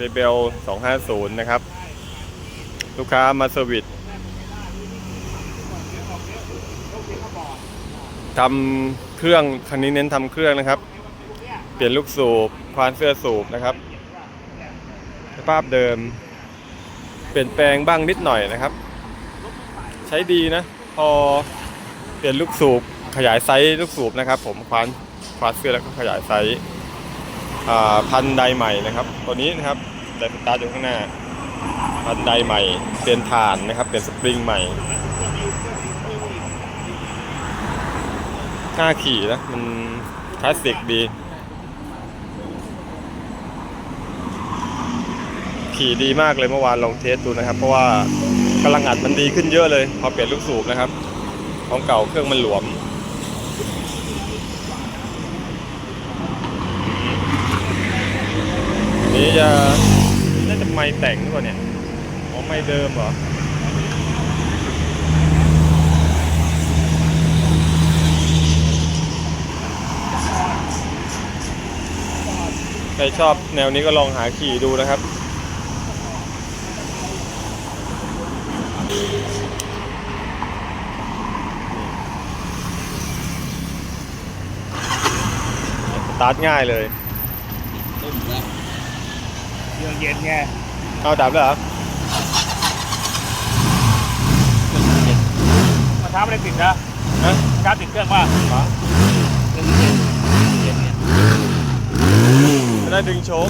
เรเบล250 นะครับ ลูกค้ามาเซอร์วิสทำเครื่องคันนี้เน้นทำเครื่องนะครับ เปลี่ยนลูกสูบควานเสื้อสูบนะครับ สภาพเดิม เปลี่ยนแปลงบ้างนิดหน่อยนะครับ ใช้ดีนะ พอเปลี่ยนลูกสูบขยายไซส์ลูกสูบนะครับ ผมควานควานเสื้อแล้วก็ขยายไซส์ พันไดใหม่นะครับ ตัวนี้นะครับไดสตาร์ทอยู่ข้างหน้า พันไดใหม่เปลี่ยนฐานนะครับ เปลี่ยนสปริงใหม่น่าขี่นะมันคลาสสิกดี ขี่ดีมากเลยเมื่อวานลองเทสดูนะครับ เพราะว่ากำลังอัดมันดีขึ้นเยอะเลย พอเปลี่ยนลูกสูบนะครับ ของเก่าเครื่องมันหลวม นี่จะน่าจะ ไม่แต่งหรือเปล่าเนี่ยอ๋อไม่เดิมเหรอใครชอบแนวนี้ก็ลองหาขี่ดูนะครับสตาร์ทง่ายเลยนุ่มนเครื่องเย็นไง เอาดับแล้วเหรอมาช้าไม่ได้ติดนะฮะช้าติดเครื่องว่าเครื่องเย็นเย็นเนี่ยไม่ได้ดึงโชค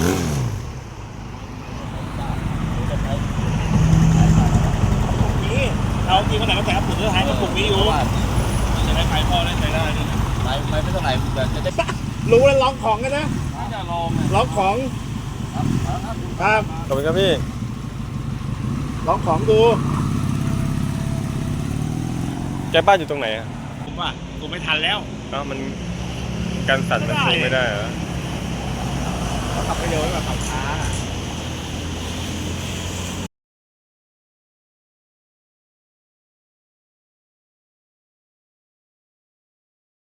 นี่เราจริงวันไหนมาแข่งกับปุ๋ยหายกับปุ๋ยวิดีโอเพราะว่จะได้ไปพอได้ใจได้ไปไปไม่เท่าไหร่แบบจะได้รู้แล้วลองของกันนะลองลองของ ครับ ขอบคุณครับพี่ ลองของดู แกบ้านอยู่ตรงไหนอะผมว่าผมไม่ทันแล้วเอ้ามันการสั่นมันไม่ได้สูงไม่ได้เหรอเขาขับไปเร็วแบบขับช้า